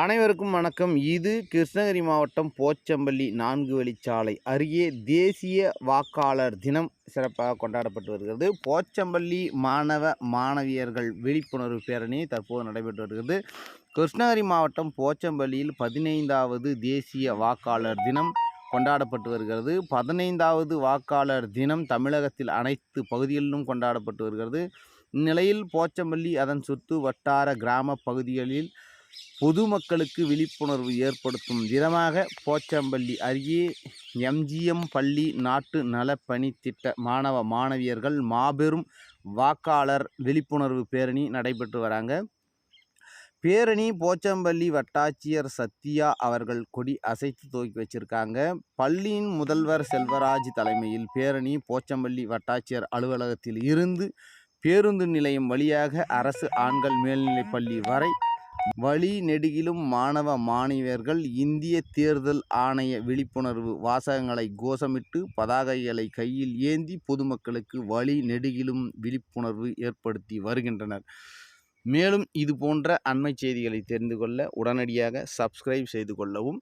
அனைவருக்கும் வணக்கம். இது கிருஷ்ணகிரி மாவட்டம் போச்சம்பள்ளி நான்கு வழிச்சாலை அருகே தேசிய வாக்காளர் தினம் சிறப்பாக கொண்டாடப்பட்டு வருகிறது. போச்சம்பள்ளி மாணவ மாணவியர்கள் விழிப்புணர்வு பேரணி தற்போது நடைபெற்று வருகிறது. கிருஷ்ணகிரி மாவட்டம் போச்சம்பள்ளியில் பதினைந்தாவது தேசிய வாக்காளர் தினம் கொண்டாடப்பட்டு வருகிறது. பதினைந்தாவது வாக்காளர் தினம் தமிழகத்தில் அனைத்து பகுதிகளிலும் கொண்டாடப்பட்டு வருகிறது. இந்நிலையில் போச்சம்பள்ளி அதன் சுற்று வட்டார கிராம பகுதிகளில் பொதுமக்களுக்கு விழிப்புணர்வு ஏற்படுத்தும் விதமாக போச்சம்பள்ளி அருகே எம்ஜிஎம் பள்ளி நாட்டு நலப்பணி திட்ட மாணவ மாணவியர்கள் மாபெரும் வாக்காளர் விழிப்புணர்வு பேரணி நடைபெற்று வராங்க. பேரணி போச்சம்பள்ளி வட்டாட்சியர் சத்யா அவர்கள் கொடி அசைத்து துவக்கி வச்சிருக்காங்க. பள்ளியின் முதல்வர் செல்வராஜ் தலைமையில் பேரணி போச்சம்பள்ளி வட்டாட்சியர் அலுவலகத்தில் இருந்து பேருந்து நிலையம் வழியாக அரசு ஆண்கள் மேல்நிலைப்பள்ளி வரை வழி நெடுகிலும் மாணவ மாணவியர்கள் இந்திய தேர்தல் ஆணைய விழிப்புணர்வு வாசகங்களை கோஷமிட்டு பதாகைகளை கையில் ஏந்தி பொதுமக்களுக்கு வழி நெடுகிலும் விழிப்புணர்வு ஏற்படுத்தி வருகின்றனர். மேலும் இது போன்ற அண்மை செய்திகளை தெரிந்து கொள்ள உடனடியாக சப்ஸ்கிரைப் செய்து கொள்ளவும்